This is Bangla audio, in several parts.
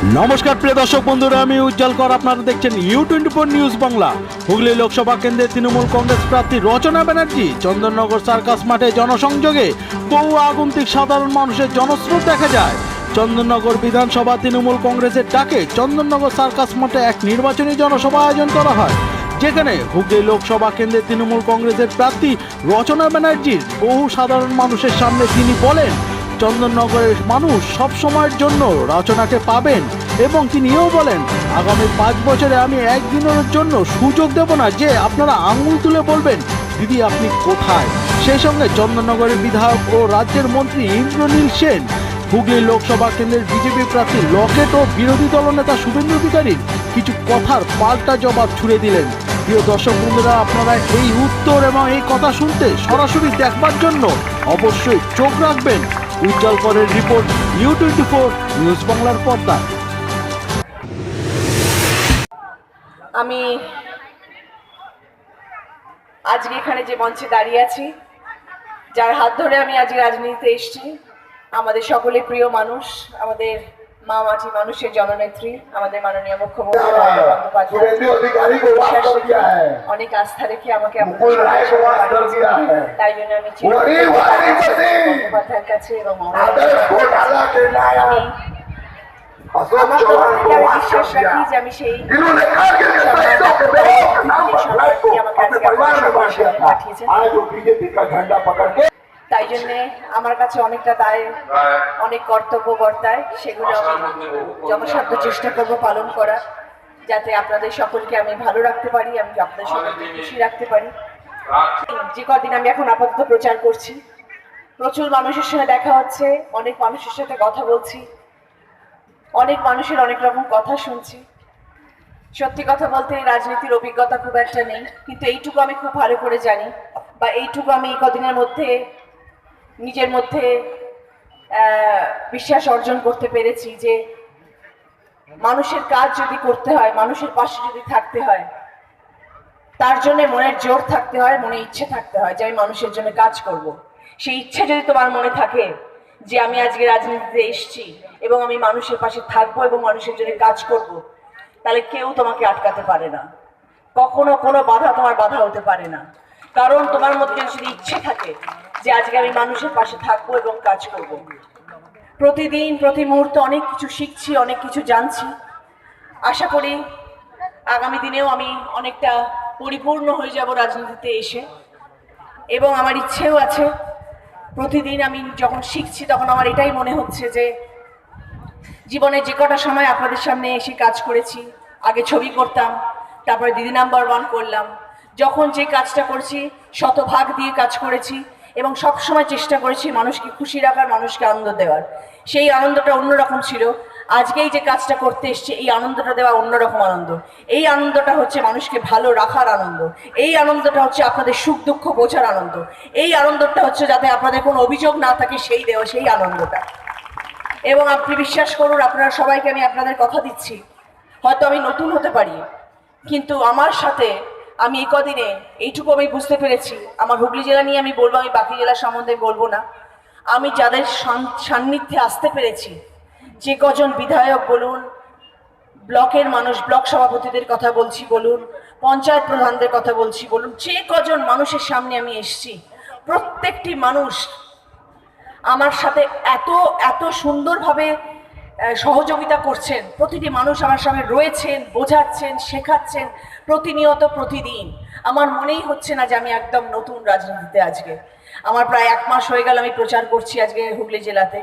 নমস্কার, প্রিয় দর্শক বন্ধুরা, আমি উজ্জ্বল কর। আপনারা দেখছেন U twenty four news Bangla Hooghly Lok Sabha কেন্দ্রের তৃণমূল কংগ্রেস প্রার্থী রচনা ব্যানার্জি, চন্দননগর সার্কাস মাঠে জনসংযোগে বহু আগন্তুক সাধারণ মানুষের জনস্রোত দেখা যায়। চন্দননগর বিধানসভা তৃণমূল কংগ্রেসের ডাকে চন্দননগর সার্কাস মাঠে এক নির্বাচনী জনসভা আয়োজন করা হয়। যেখানে হুগলি লোকসভা কেন্দ্রের তৃণমূল কংগ্রেসের প্রার্থী রচনা ব্যানার্জির বহু সাধারণ মানুষের সামনে তিনি বলেন চন্দননগরের মানুষ সব সময়ের জন্য রচনাকে পাবেন এবং তিনিও বলেন, আগামী পাঁচ বছরে আমি একদিনের জন্য সুযোগ দেব না যে আপনারা আঙুল তুলে বলবেন, দিদি আপনি কোথায়? সেই সঙ্গে চন্দননগরের বিধায়ক ও রাজ্যের মন্ত্রী ইন্দ্রনীল সেন, হুগলি লোকসভা কেন্দ্রের বিজেপি প্রার্থী লকেট ও বিরোধী দলনেতা শুভেন্দু অধিকারীর কিছু কথার পাল্টা জবাব ছুড়ে দিলেন। প্রিয় দর্শক বন্ধুরা, আপনারা এই উত্তর এবং এই কথা শুনতে সরাসরি দেখবার জন্য অবশ্যই চোখ রাখবেন। উজ্জ্বল পরের report U twenty four news বাংলার পর্দা। আমি আজকে এখানে যে মঞ্চে দাঁড়িয়ে আছি, যার হাত ধরে আমি আজকে রাজনীতিতে এসেছি, আমাদের সকলে প্রিয় মানুষ, আমাদের মা মাটি মানুষের জননেত্রী আমাদের মাননীয় মুখ্যমন্ত্রী অনেক আস্থা রেখে আমাকে তাই জন্য আমি বন্দ্যোপাধ্যায়ের কাছে এবং পাঠিয়েছেন তাই জন্যে আমার কাছে অনেকটা দায়, অনেক কর্তব্য বর্তায়, সেগুলো আমি যথাসাধ্য চেষ্টা করব পালন করা, যাতে আপনাদের সকলকে আমি ভালো রাখতে পারি, আমি আপনাদের সকলকে খুশি রাখতে পারি। যে কদিন আমি এখন আপাতত প্রচার করছি, প্রচুর মানুষের সঙ্গে দেখা হচ্ছে, অনেক মানুষের সাথে কথা বলছি, অনেক মানুষের অনেক রকম কথা শুনছি। সত্যি কথা বলতে রাজনীতির অভিজ্ঞতা খুব একটা নেই, কিন্তু এইটুকু আমি খুব ভালো করে জানি, বা এইটুকু আমি কদিনের মধ্যে নিজের মধ্যে বিশ্বাস অর্জন করতে পেরেছি যে মানুষের কাজ যদি করতে হয়, মানুষের পাশে যদি থাকতে হয়, তার জন্য মনের জোর থাকতে হয়, মনে ইচ্ছে থাকতে হয় যে আমি মানুষের জন্য কাজ করব। সেই ইচ্ছে যদি তোমার মনে থাকে যে আমি আজকে রাজনীতিতে এসছি এবং আমি মানুষের পাশে থাকব এবং মানুষের জন্য কাজ করব। তাহলে কেউ তোমাকে আটকাতে পারে না কখনো কোনো বাধা তোমার বাধা হতে পারে না কারণ তোমার মধ্যে যদি ইচ্ছে থাকে যে আজকে আমি মানুষের পাশে থাকব এবং কাজ করব। প্রতিদিন, প্রতি মুহূর্তে অনেক কিছু শিখছি, অনেক কিছু জানছি আশা করি আগামী দিনেও আমি অনেকটা পরিপূর্ণ হয়ে যাব রাজনীতিতে এসে এবং আমার ইচ্ছেও আছে, প্রতিদিন আমি যখন শিখছি তখন আমার এটাই মনে হচ্ছে যে জীবনে যে কটা সময় আপনাদের সামনে এসে কাজ করেছি, আগে ছবি করতাম, তারপরে দিদি নাম্বার ওয়ান করলাম, যখন যে কাজটা করছি, শতভাগ দিয়ে কাজ করেছি এবং সব সময় চেষ্টা করেছি মানুষকে খুশি রাখার, মানুষকে আনন্দ দেওয়ার। সেই আনন্দটা অন্যরকম ছিল। আজকেই যে কাজটা করতে এসছে, এই আনন্দটা দেওয়া অন্যরকম আনন্দ। এই আনন্দটা হচ্ছে মানুষকে ভালো রাখার আনন্দ। এই আনন্দটা হচ্ছে আপনাদের সুখ দুঃখ বোঝার আনন্দ। এই আনন্দটা হচ্ছে যাতে আপনাদের কোনো অভিযোগ না থাকে সেই দেওয়া, সেই আনন্দটা। এবং আপনি বিশ্বাস করুন, আপনারা সবাইকে আমি আপনাদের কথা দিচ্ছি। হয়তো আমি নতুন হতে পারি, কিন্তু আমার সাথে আমি এই কদিনে এইটুকু আমি বুঝতে পেরেছি। আমার হুগলি জেলা নিয়ে আমি বলব, আমি বাকি জেলার সম্বন্ধে বলব না। আমি যাদের সান্নিধ্যে আসতে পেরেছি, যে কজন বিধায়ক বলুন, ব্লকের মানুষ, ব্লক সভাপতিদের কথা বলছি বলুন, পঞ্চায়েত প্রধানদের কথা বলছি বলুন, যে কজন মানুষের সামনে আমি এসেছি, প্রত্যেকটি মানুষ আমার সাথে এত এত সুন্দরভাবে সহযোগিতা করছেন। প্রতিটি মানুষ আমার সঙ্গে রয়েছেন, বোঝাচ্ছেন, শেখাচ্ছেন প্রতিনিয়ত, প্রতিদিন। আমার মনেই হচ্ছে না যে আমি একদম নতুন রাজনীতিতে আজকে। আমার প্রায় এক মাস হয়ে গেল আমি প্রচার করছি আজকে হুগলি জেলাতে।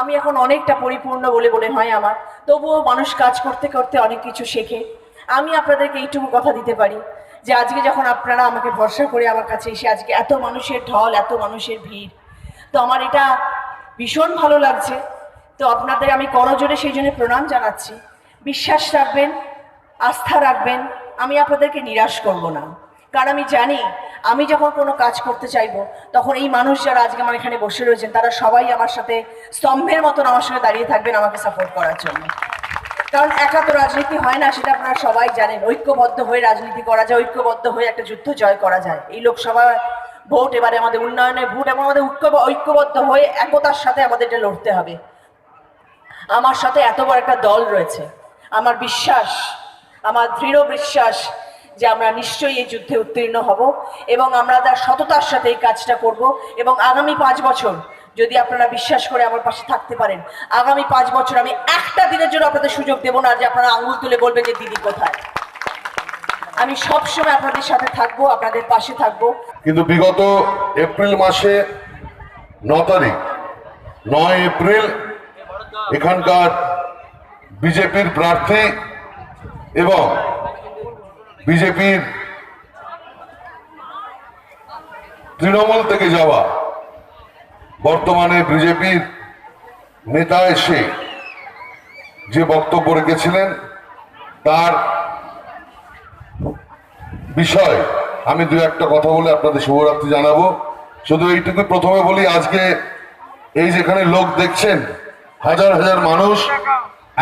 আমি এখন অনেকটা পরিপূর্ণ বলে মনে হয় আমার। তবুও মানুষ কাজ করতে করতে অনেক কিছু শেখে। আমি আপনাদেরকে এইটুকু কথা দিতে পারি যে আজকে যখন আপনারা আমাকে ভরসা করে আমার কাছে এসে আজকে এত মানুষের ঢল, এত মানুষের ভিড়, তো আমার এটা ভীষণ ভালো লাগছে। তো আপনাদের আমি করজোরে সেই জন্য প্রণাম জানাচ্ছি। বিশ্বাস রাখবেন, আস্থা রাখবেন, আমি আপনাদেরকে নিরাশ করব না। কারণ আমি জানি, আমি যখন কোনো কাজ করতে চাইব, তখন এই মানুষ যারা আজকে আমার এখানে বসে রয়েছেন, তারা সবাই আমার সাথে স্তম্ভের মতন আমার সঙ্গে দাঁড়িয়ে থাকবেন আমাকে সাপোর্ট করার জন্য। কারণ একা তো রাজনীতি হয় না, সেটা আপনারা সবাই জানেন। ঐক্যবদ্ধ হয়ে রাজনীতি করা যায়, ঐক্যবদ্ধ হয়ে একটা যুদ্ধ জয় করা যায়। এই লোকসভা ভোট, এবারে আমাদের উন্নয়নের ভোট এবং আমাদের ঐক্য ঐক্যবদ্ধ হয়ে একতার সাথে আমাদের এটা লড়তে হবে। আমার সাথে এত বড় একটা দল রয়েছে। আমার বিশ্বাস, আমার দৃঢ় বিশ্বাস যে আমরা নিশ্চয়ই এই যুদ্ধে উত্তীর্ণ হব এবং আমরা তার সততার সাথে এই কাজটা করব এবং আগামী পাঁচ বছর, যদি আপনারা বিশ্বাস করে আমার পাশে থাকতে পারেন, আগামী পাঁচ বছর আমি একটা দিনের জন্য আপনাদের সুযোগ দেবো না যে আপনারা আঙুল তুলে বলবেন যে দিদি কোথায়। আমি সবসময় আপনাদের সাথে থাকব, আপনাদের পাশে থাকব। কিন্তু বিগত এপ্রিল মাসে ন তারিখ, নয় এপ্রিল এখানকার বিজেপির প্রার্থী এবং বিজেপির তৃণমূল থেকে যাওয়া বর্তমানে বিজেপির নেতা এসে যে বক্তব্য রেখেছিলেন, তার বিষয় আমি দু একটা কথা বলে আপনাদের শুভরাত্রি জানাব। শুধু এইটুকু প্রথমে বলি, আজকে এই যেখানে লোক দেখছেন হাজার হাজার মানুষ,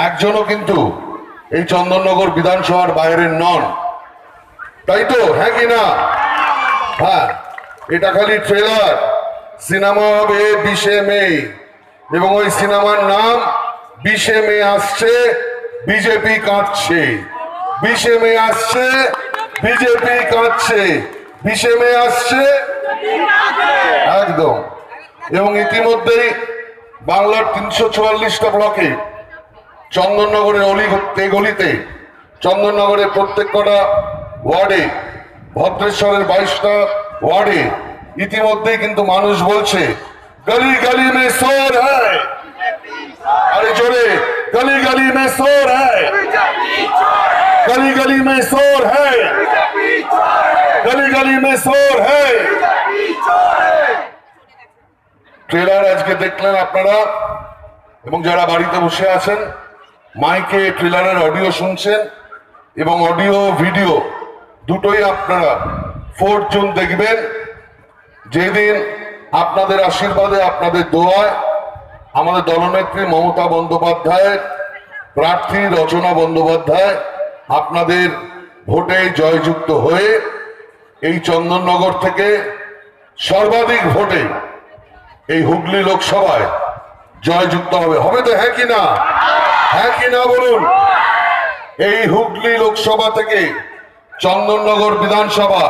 একজনও কিন্তু এই চন্দননগর বিধানসভার বাইরের নন। তাই তো হ্যাঁ কি না? হ্যাঁ এটা খালি ট্রেলার সিনেমা হবে বিশে মে। এবং ওই সিনেমার নাম বিশে মে আসছে, বিজেপি কাঁদছে। বিশে মে আসছে, বিজেপি কাঁদছে। বিশে মে আসছে, একদম। এবং ইতিমধ্যেই বাংলার তিনশো চুয়াল্লিশটা ব্লকে চন্দননগরের অলি গলিতে চন্দননগরের প্রত্যেক কটা ওয়ার্ডে ভদ্রেশ্বরের বাইশটা ওয়ার্ডে ইতিমধ্যেই কিন্তু মানুষ বলছে গলি গলি মে সোর হ্যায় আরে জোরে গলি গলি মে সোর হ্যায় गली गली में शोर है गली गली में शोर है ট্রেলার আজকে দেখলেন আপনারা এবং যারা বাড়িতে বসে আছেন, মাইকে ট্রেলারের অডিও শুনছেন এবং অডিও, ভিডিও, দুটোই আপনারা ফোর্থ জুন দেখবেন। যেদিন আপনাদের আশীর্বাদে, আপনাদের দোয়ায় আমাদের দলনেত্রী মমতা বন্দ্যোপাধ্যায়ের প্রার্থী রচনা বন্দ্যোপাধ্যায় আপনাদের ভোটে জয়যুক্ত হয়ে এই চন্দননগর থেকে সর্বাধিক ভোটে এই হুগলি লোকসভায় জয়যুক্ত হবে। হবে তো হ্যাঁ কি না? হ্যাঁ কি না বলুন? এই হুগলি লোকসভা থেকে চন্দননগর বিধানসভা,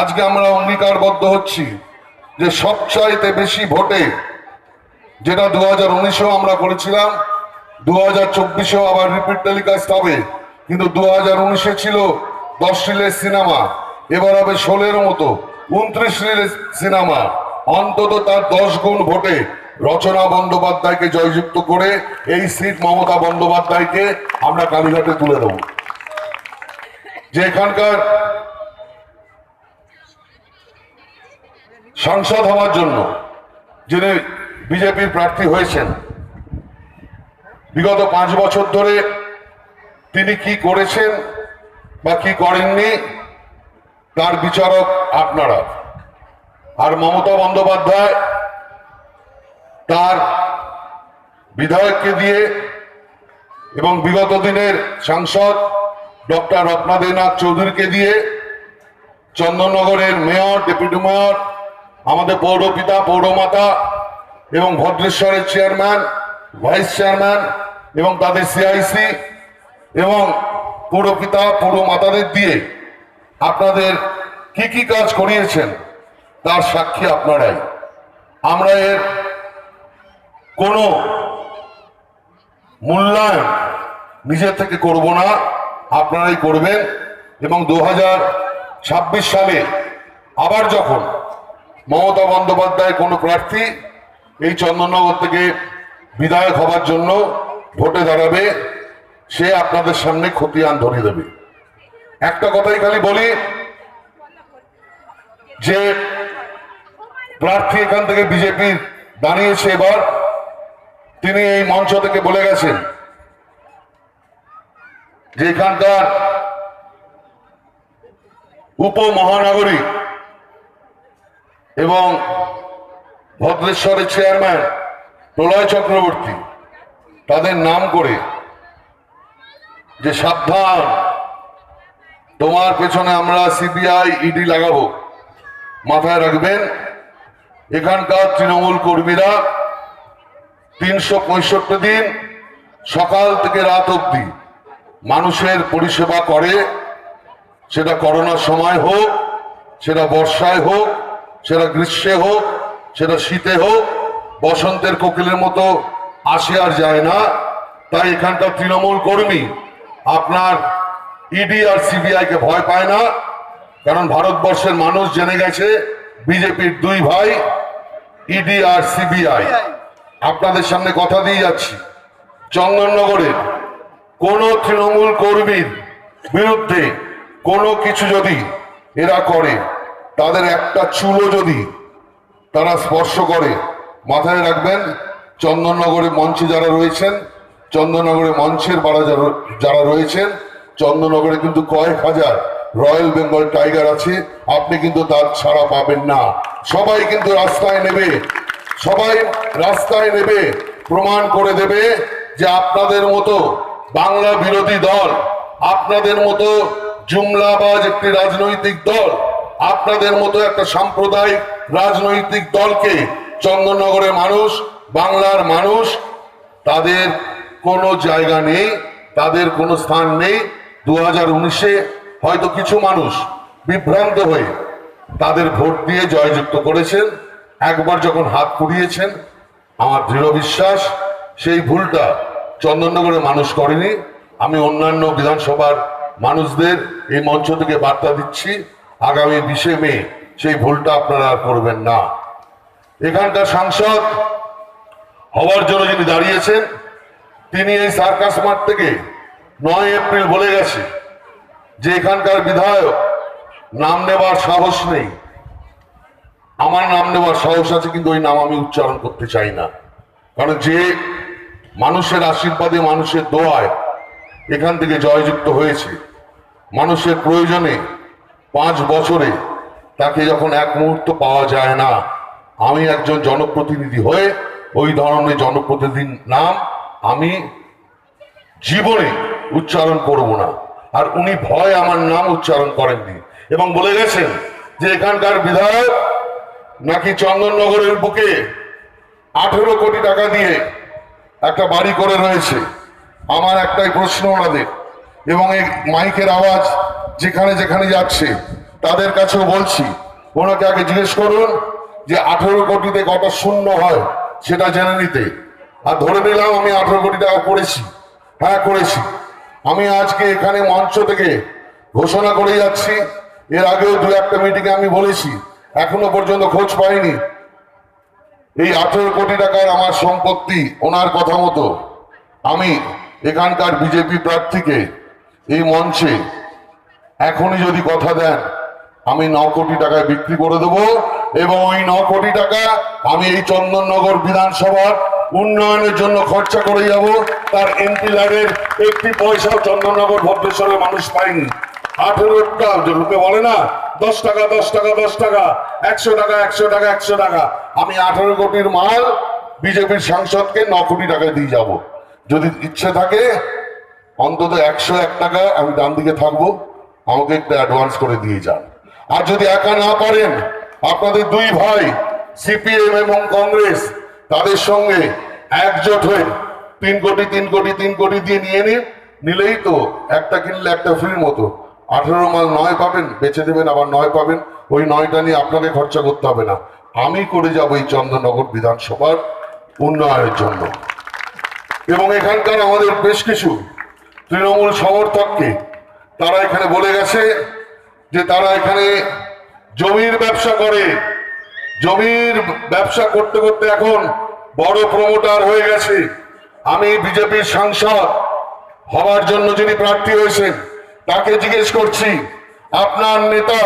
আজকে আমরা অঙ্গীকারবদ্ধ হচ্ছি যে সবচাইতে বেশি ভোটে যেটা দু হাজার উনিশেও আমরা করেছিলাম দু হাজার চব্বিশেও আবার রিপিট টেলিকাস্ট হবে। কিন্তু দু হাজার উনিশে ছিল দশ রিলের সিনেমা, এবার হবে ষোলের মতো, উনত্রিশ রিলের সিনেমা। অন্তত তার দশ গুণ ভোটে রচনা বন্দ্যোপাধ্যায়কে জয়যুক্ত করে এই সিট মমতা বন্দ্যোপাধ্যায়কে আমরা কালীঘাটে তুলে দেব। যে এখানকার সাংসদ হওয়ার জন্য যিনি বিজেপির প্রার্থী হয়েছেন, বিগত পাঁচ বছর ধরে তিনি কি করেছেন বা কি করেননি, তার বিচারক আপনারা। আর মমতা বন্দ্যোপাধ্যায় তার বিধায়ককে দিয়ে এবং বিগত দিনের সাংসদ ডক্টর রত্নাদিনাথ চৌধুরীকে দিয়ে চন্দননগরের মেয়র, ডেপুটি মেয়র, আমাদের পৌরপিতা পৌরমাতা এবং ভদ্রেশ্বরের চেয়ারম্যান, ভাইস চেয়ারম্যান এবং তাদের সিআইসি এবং পৌরপিতা পৌরমাতাদের দিয়ে আপনাদের কি কি কাজ করিয়েছেন? তার সাক্ষী আপনারাই। আমরা এর কোনো মূল্যায়ন নিজের থেকে করব না, আপনারাই করবেন। এবং দু সালে আবার যখন মমতা বন্দ্যোপাধ্যায় কোনো প্রার্থী এই চন্দননগর থেকে বিধায়ক হবার জন্য ভোটে দাঁড়াবে, সে আপনাদের সামনে খতিয়ান ধরে দেবে। একটা কথাই খালি বলি যে প্রার্থী এখান থেকে বিজেপি দাঁড়িয়েছে এবার। তিনি এই মঞ্চ থেকে বলে গেছেন যে এখানকার উপমহানগরী এবং ভদ্রেশ্বরের চেয়ারম্যান প্রলয় চক্রবর্তী তাদের নাম করে যে সাবধান, তোমার পেছনে আমরা সিবিআই ইডি লাগাবো, মাথায় রাখবেন। এখানকার তৃণমূল কর্মীরা তিনশো পঁয়ষট্টি দিন সকাল থেকে রাত অবধি মানুষের পরিষেবা করে। সেটা করোনার সময় হোক, সেটা বর্ষায় হোক, সেটা গ্রীষ্মে হোক, সেটা শীতে হোক, বসন্তের কোকিলের মতো আসে আর যায় না। তাই এখানকার তৃণমূল কর্মী আপনার ইডি আর সিবিআই কে ভয় পায় না, কারণ ভারতবর্ষের মানুষ জেনে গেছে বিজেপির দুই ভাই, ইডি আর সিবিআই। আপনাদের সামনে কথা দিয়ে যাচ্ছি। চন্দননগরের কোন তৃণমূল কর্মীর বিরুদ্ধে কোনো কিছু যদি এরা করে, তাদের একটা চুলো যদি তারা স্পর্শ করে, মাথায় রাখবেন চন্দননগরে মঞ্চে যারা রয়েছেন চন্দননগরে মঞ্চের বাড়া যারা রয়েছেন, চন্দননগরে কিন্তু কয়েক হাজার রয়্যাল বেঙ্গল টাইগার আছে, আপনি কিন্তু তার ছাড়া পাবেন না। সবাই কিন্তু রাস্তায় নেবে। সবাই রাস্তায় নেবে, প্রমাণ করে দেবে যে আপনাদের মতো বাংলা বিরোধী দল, আপনাদের মতো জুমলাবাজ একটি রাজনৈতিক দল, আপনাদের মতো একটা সাম্প্রদায়িক রাজনৈতিক দলকে চন্দননগরের মানুষ, বাংলার মানুষ, তাদের কোনো জায়গা নেই, তাদের কোনো স্থান নেই। দু হাজার উনিশে হয়তো কিছু মানুষ বিভ্রান্ত হয়ে তাদের ভোট দিয়ে জয়যুক্ত করেছেন, একবার যখন হাত পুড়িয়েছেন, আমার দৃঢ় বিশ্বাস, সেই ভুলটা চন্দননগরের মানুষ করেনি। আমি অন্যান্য বিধানসভার মানুষদের এই মঞ্চ থেকে বার্তা দিচ্ছি, আগামী বিশে মে সেই ভুলটা আপনারা করবেন না। এখানকার সাংসদ হওয়ার জন্য যিনি দাঁড়িয়েছেন, তিনি এই সার্কাস মাঠ থেকে নয় এপ্রিল বলে গেছে। যে এখানকার বিধায়ক, নাম নেবার সাহস নেই। আমার নাম নেওয়ার সাহস আছে, কিন্তু ওই নাম আমি উচ্চারণ করতে চাই না। কারণ যে মানুষের আশীর্বাদে, মানুষের দোয়ায় এখান থেকে জয়যুক্ত হয়েছে, মানুষের প্রয়োজনে পাঁচ বছরে তাকে যখন এক মুহূর্ত পাওয়া যায় না, আমি একজন জনপ্রতিনিধি হয়ে ওই ধরনের জনপ্রতিনিধির নাম আমি জীবনে উচ্চারণ করব না। আর উনি ভয় আমার নাম উচ্চারণ করেননি। এবং বলে গেছেন যে এখানকার বিধায়ক নাকি চন্দননগরের বুকে আঠেরো কোটি টাকা দিয়ে একটা বাড়ি করে রয়েছে। আমার একটাই প্রশ্ন ওনাদের। এবং এই মাইকের আওয়াজ যেখানে যেখানে যাচ্ছে, তাদের কাছেও বলছি, ওনাকে আগে জিজ্ঞেস করুন যে আঠেরো কোটিতে কত শূন্য হয়, সেটা জেনে নিতে। আর ধরে নিলাম আমি আঠেরো কোটি টাকা করেছি। হ্যাঁ করেছি। আমি আজকে এখানে মঞ্চ থেকে ঘোষণা করে যাচ্ছি। এর আগেও দু একটা মিটিংয়ে আমি বলেছি, এখনও পর্যন্ত খোঁজ পাইনি। এই আঠেরো কোটি টাকার আমার সম্পত্তি ওনার কথা মতো। আমি এখানকার বিজেপি প্রার্থীকে এই মঞ্চে এখনই যদি কথা দেন, আমি ন কোটি টাকায় বিক্রি করে দেব এবং ওই ন কোটি টাকা আমি এই চন্দননগর বিধানসভার উন্নয়নের জন্য খরচা করে যাব, তার এমপি লাইনের একটি পয়সাও চন্দননগর ভদ্রেশ্বরের মানুষ পায়নি। আঠেরোটা লোকে বলে না, দশ টাকা দশ টাকা দশ টাকা, একশো টাকা একশো টাকা একশো টাকা। আমি আঠেরো কোটির মাল বিজেপির সাংসদকে ন কোটি টাকায় দিয়ে যাব। যদি ইচ্ছে থাকে, অন্তত একশো এক টাকা আমি ডান দিকে থাকব, আমাকে একটু অ্যাডভান্স করে দিয়ে যান। আর যদি একা না পারেন, আপনাদের দুই ভাই সিপিএম এবং কংগ্রেস তাদের সঙ্গে একজোট হয়ে তিন কোটি তিন কোটি তিন কোটি দিয়ে নিয়ে নিন, নিলেই তো একটা কিনলে একটা ফ্রির মতো। আঠেরো মাল নয় পাবেন, বেচে দেবেন, আবার নয় পাবেন, ওই নয়টা নিয়ে আপনাকে খরচা করতে হবে না। আমি করে যাব এই চন্দ্রনগর বিধানসভার উন্নয়নের জন্য। এবং এখানকার আমাদের বেশ কিছু তৃণমূল সমর্থককে, তারা এখানে বলে গেছে যে তারা এখানে জমির ব্যবসা করে। জমির ব্যবসা করতে করতে এখন বড় প্রমোটার হয়ে গেছে। আমি বিজেপির সাংসদ হওয়ার জন্য যিনি প্রার্থী হয়েছেন, তাকে জিজ্ঞেস করছি, আপনার নেতা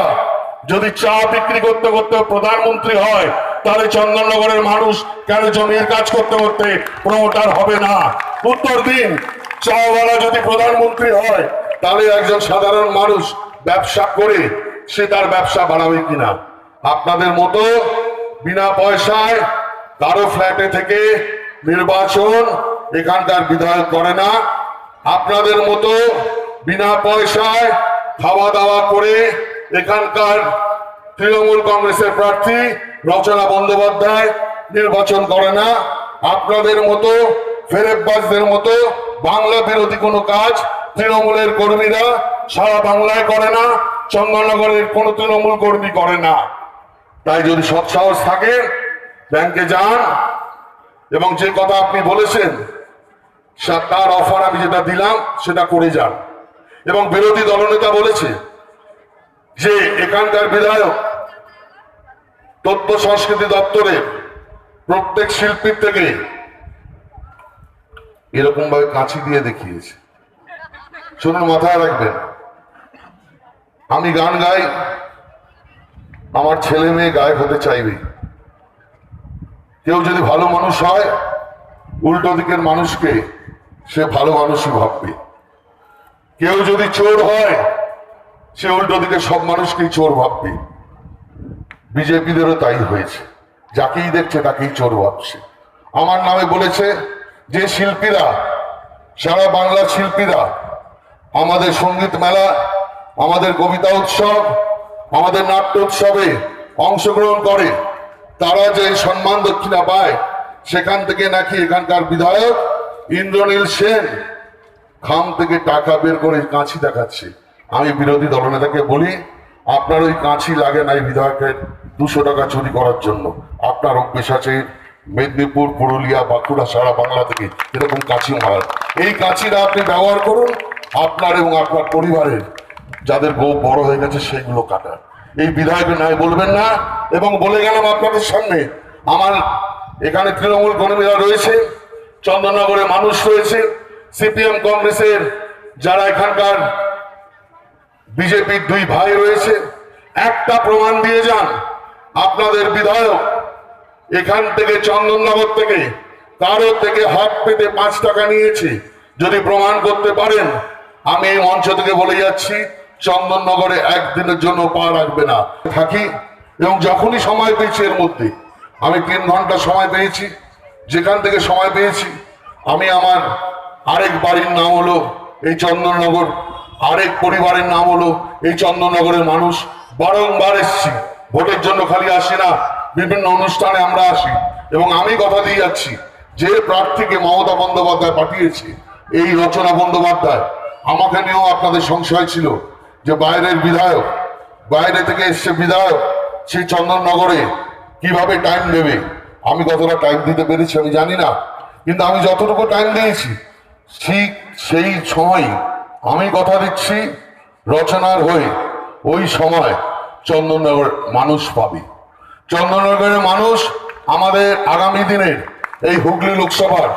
যদি চা বিক্রি করতে করতে প্রধানমন্ত্রী হয়, তাহলে চন্দননগরের মানুষ কেন জমির কাজ করতে করতে প্রমোটার হবে না? উত্তর দিন, চাওয়ালা যদি প্রধানমন্ত্রী হয়, তাহলে একজন সাধারণ মানুষ ব্যবসা করে সে তার ব্যবসা বাড়াবে কিনা? আপনাদের মতো বিনা পয়সায় কারও ফ্ল্যাটে থেকে নির্বাচন এখানকার বিধায়ক করে না। আপনাদের মতো বিনা পয়সায় খাওয়া দাওয়া করে এখানকার তৃণমূল কংগ্রেসের প্রার্থী রচনা বন্দ্যোপাধ্যায় নির্বাচন করে না। আপনাদের মতো ফেরেববাজদের মতো বাংলা বিরোধী কোনো কাজ তৃণমূলের কর্মীরা সারা বাংলায় করে না, চন্দননগরের কোনো তৃণমূল কর্মী করে না। তাই যদি সৎ সাহস থাকে, ব্যাংকে যান। এবং যে কথা আপনি বলেছেন তার অফার আমি যেটা দিলাম, সেটা করে যান। এবং বিরোধী দলনেতা বলেছে যে, এখানকার বিধায়ক তথ্য সংস্কৃতি দপ্তরে প্রত্যেক শিল্পীর থেকে এরকম ভাবে কাঁচি দিয়ে দেখিয়েছে। শুনুন, মাথায় রাখবেন। আমি গান গাই আমার ছেলে মেয়ে গায়ক হতে চাইবে। কেউ যদি ভালো মানুষ হয়, উল্টো দিকের মানুষকে সে ভালো মানুষই ভাববে। কেউ যদি চোর হয়, সে উল্টো দিকে সব মানুষকেই চোর ভাববে। বিজেপিদেরও তাই হয়েছে। যাকেই দেখছে, তাকেই চোর ভাবছে। আমার নামে বলেছে যে শিল্পীরা, সারা বাংলার শিল্পীরা, আমাদের সংগীত মেলা, আমাদের কবিতা উৎসব আমাদের নাট্য উৎসবে অংশগ্রহণ করে, তারা যে সম্মান দক্ষিণা পায়, সেখান থেকে নাকি এখানকার বিধায়ক ইন্দ্রনীল সেন খাম থেকে টাকা বের করে কাঁচি দেখাচ্ছে। আমি বিরোধী দলনেতাকে বলি, আপনার ওই কাঁচি লাগে না এই বিধায়কের দুশো টাকা চুরি করার জন্য। আপনার অভ্যেস আছে মেদিনীপুর, পুরুলিয়া, বাঁকুড়া, সারা বাংলা থেকে এরকম কাঁচি মারার। এই কাঁচিটা আপনি ব্যবহার করুন, আপনার এবং আপনার পরিবারের যাদের গো বড় হয়ে গেছে, সেগুলো কাটার এই বিধায়ক নাই বলবেন না, এবং বলে গেলাম আপনাদের সামনে, আমার এখানে তৃণমূল কর্মীরা রয়েছে, চন্দননগরে মানুষ রয়েছে, সিপিএম কংগ্রেসের যারা এখানকার বিজেপির দুই ভাই রয়েছে, একটা প্রমাণ দিয়ে যান, আপনাদের বিধায়ক এখান থেকে, চন্দননগর থেকে কারও থেকে হাত পেতে পাঁচ টাকা নিয়েছে। যদি প্রমাণ করতে পারেন, আমি এই মঞ্চ থেকে বলে যাচ্ছি চন্দননগরে একদিনের জন্য পা রাখবে না। থাকি এবং যখনই সময় পেয়েছি এর মধ্যে। আমি তিন ঘণ্টা সময় পেয়েছি। যেখান থেকে সময় পেয়েছি, আমি আমার আরেক বাড়ির নাম হলো এই চন্দননগর। আরেক পরিবারের নাম হলো এই চন্দননগরের মানুষ। বারংবার এসছি। ভোটের জন্য খালি আসি না। বিভিন্ন অনুষ্ঠানে আমরা আসি। এবং আমি কথা দিয়ে যাচ্ছি। যে প্রার্থীকে মমতা বন্দ্যোপাধ্যায় পাঠিয়েছে, এই রচনা বন্দ্যোপাধ্যায়, আমাকে নিয়েও আপনাদের সংশয় ছিল। যে বাইরের বিধায়ক, বাইরে থেকে এসছে বিধায়ক, সেই চন্দননগরে কীভাবে টাইম দেবে আমি কতটা টাইম দিতে পেরেছি আমি জানি না, কিন্তু আমি যতটুকু টাইম দিয়েছি, ঠিক সেই সময় আমি কথা দিচ্ছি রচনার হয়ে, ওই সময় চন্দননগর মানুষ পাবে। চন্দননগরের মানুষ আমাদের আগামী দিনের এই হুগলি লোকসভার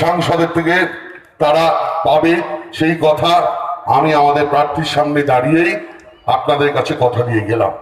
সাংসদের থেকে তারা পাবে সেই কথা আমি আমাদের প্রার্থীর সামনে দাঁড়িয়েই আপনাদের কাছে কথা দিয়ে গেলাম।